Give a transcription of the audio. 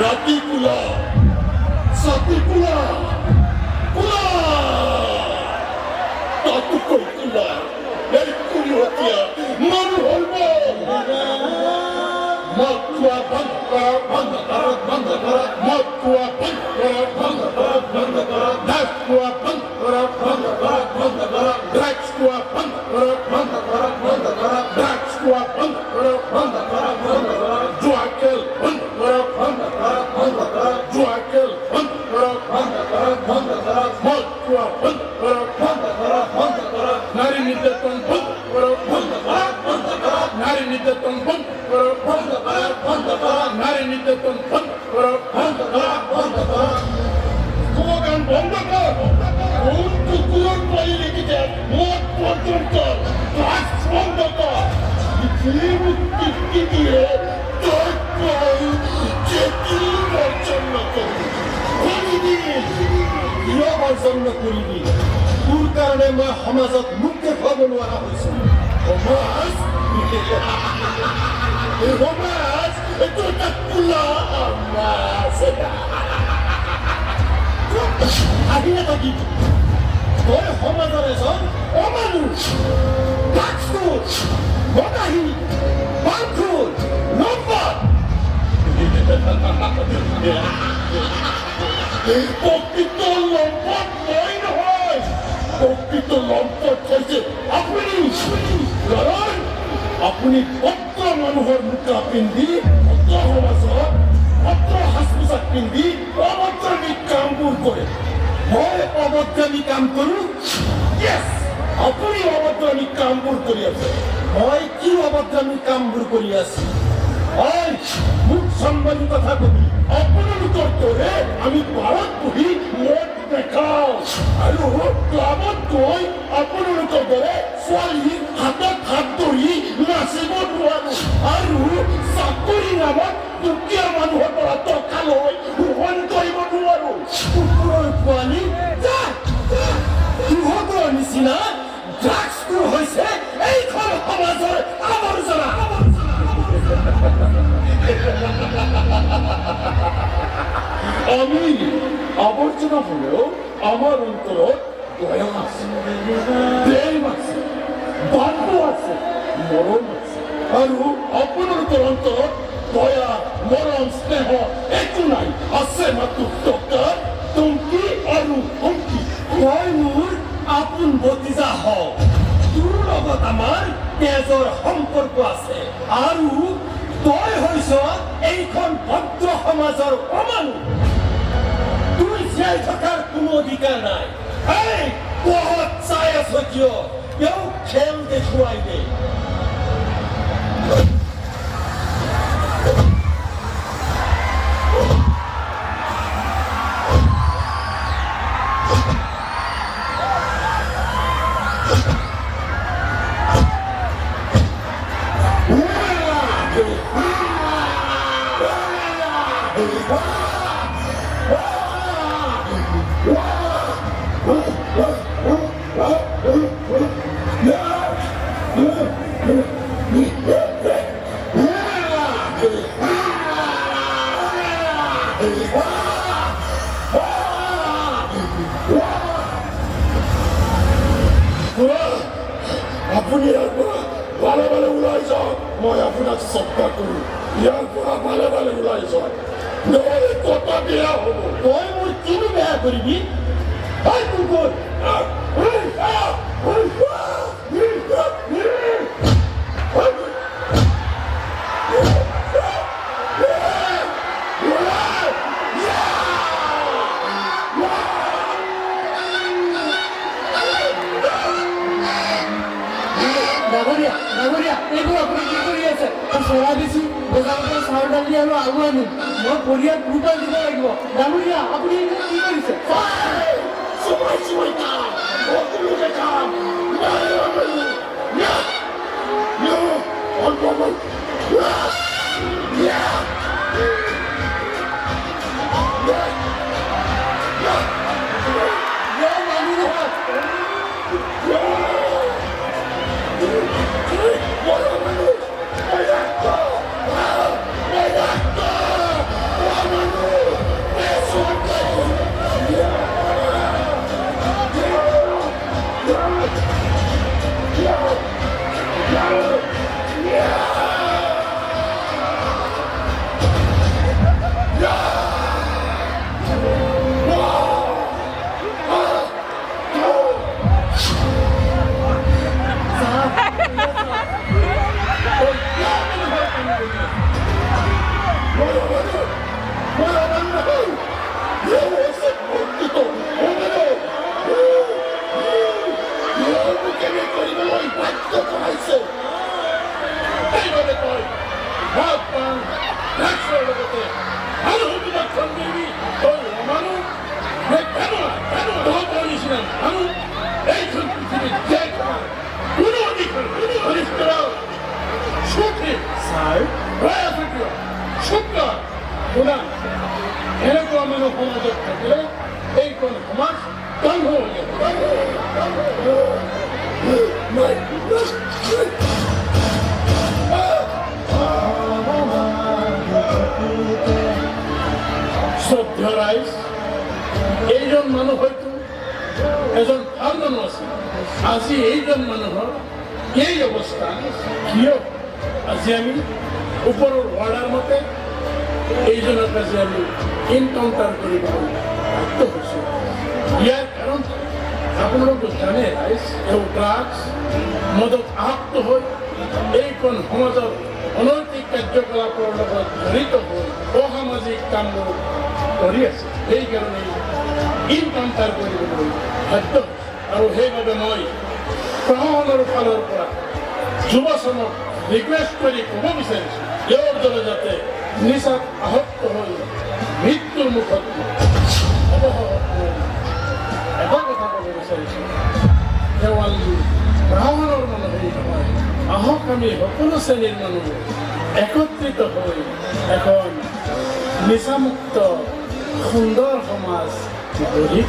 রাতি কুলা সাতি কুলা কুলা তাতু কই কুলা এই কুলি হতিয়া বন্ধ দিয়ে তোর কল যেটি বর্জন করবি করিবি কিয় বৰ্জন নকৰিবি তোৰ কাৰণে মই সমাজত মুক্তি খুৱাব নোৱাৰা হৈছো সমাজ সমাজ এইটো এটা কোলা সমাজ আহিলে থাকি এজন অমানুষ বাকচুৰ মদাহী বাংখুৰ নম্বর প্রকৃত লম্পট মই নহয় প্রকৃত হৈছে আপুনি। কাৰণ আপুনি পত্ৰ মানুহৰ মুখা পিন্ধি পত্ৰ সমাজত পত্ৰ সাজ পোছাক পিন্ধি অভদ্ৰামী কামবোৰ কৰে মই অভদ্ৰামী কাম! আপুনি অভদ্ৰামী কামবোৰ কৰি আছে মই কি অভদ্ৰামী কামবোৰ কৰি আছো হয় মোক সম্মানী কথা কবি আপোনালোকৰ দৰে আমি পাৰত বহি মদ দেখাওঁ আৰু ক্লাবত গৈ আপোনালোকৰ দৰে ছোৱালী হাতত হাত ধৰি নাচিব নোৱাৰো। আৰু চাকৰি নামত দুখীয়া মানুহৰ পৰা টকা লৈ শোষণ কৰিব নোৱাৰো। কুকুৰৰ পোৱালি আমি আবর্জনা হলেও আমার অন্তরত দয়া আছে, প্রেম আছে বাল্য আছে মরম আছে। আৰু আপোনালোকৰ অন্তৰত দয়া মৰম স্নেহ একো নাই। আছে মাত্ৰ টকা টংকি আৰু ধমকি তই মোৰ আপোন ভতিজা হওঁ তোৰ লগত আমাৰ তেজৰ সম্পৰ্ক আছে। আৰু তই হৈছ এইখন ভদ্ৰ সমাজৰ অমানুষ। তুই থাকার কোনো অধিকাৰ নাই। এই বহুত আছ কিয় তেওঁ খেল দেখুৱাই যাওক মই আপোনাক শ্ৰদ্ধা কৰোঁ ইয়াৰ পৰা ভালে ভালে ওলাই যাওক নহ'লে কটা বেয়া হ'ব তই মোৰ কিনো বেয়া কৰিবি হয় বেছি বজাৰৰ পৰা চাউল দালি আৰু আলু আনো মই পৰিয়াল পোহপাল দিব লাগিব ডাঙৰীয়া আপুনি কি কৰিছে সময় সময় কাম অগুলোকে কাম অল্প অল্প মানুহ নহয় এনেকুৱা মানুহ সমাজত থাকিলে এইখন সমাজ ধ্বংস হৈ যাব। ৰাইজ এইজন মানুহ হয়তো, এজন ভালো মানুহ আছিল আজি এইজন মানুহৰ এই অৱস্থা। কিয়? আজি আমি ওপৰৰ ৱাৰ্ডাৰ মতে এইজনক আজি আমি ইনকাউণ্টাৰ কৰিবলৈ বাধ্য হৈছোঁ ইয়াৰ কাৰণ আপোনালোকে জানে ৰাইজ এওঁ ড্ৰাগছ মদত আসক্ত হৈ এইখন সমাজৰ অনৈতিক কাৰ্যকলাপৰ লগত জড়িত হৈ অসামাজিক কামবোৰ কৰি আছে। সেইকাৰণে ইনকাউণ্টাৰ কৰিবলৈ বাধ্য আৰু সেইবাবে মই প্ৰশাসনৰ ফালৰ পৰা যুৱচামক ৰিকুৱেষ্ট কৰি ক'ব বিচাৰিছোঁ তেওঁৰ দৰে যাতে নিচাত আসক্ত হৈ মৃত্যুৰ মুখত অৱসৰত পৰে। এটা কথা ক'ব বিচাৰিছোঁ দেৱালী ব্ৰাহ্মণৰ মানুহেই আহক আমি সকলো শ্ৰেণীৰ মানুহ একত্ৰিত হৈ এখন নিচামুক্ত সুন্দৰ সমাজ গঢ়ি।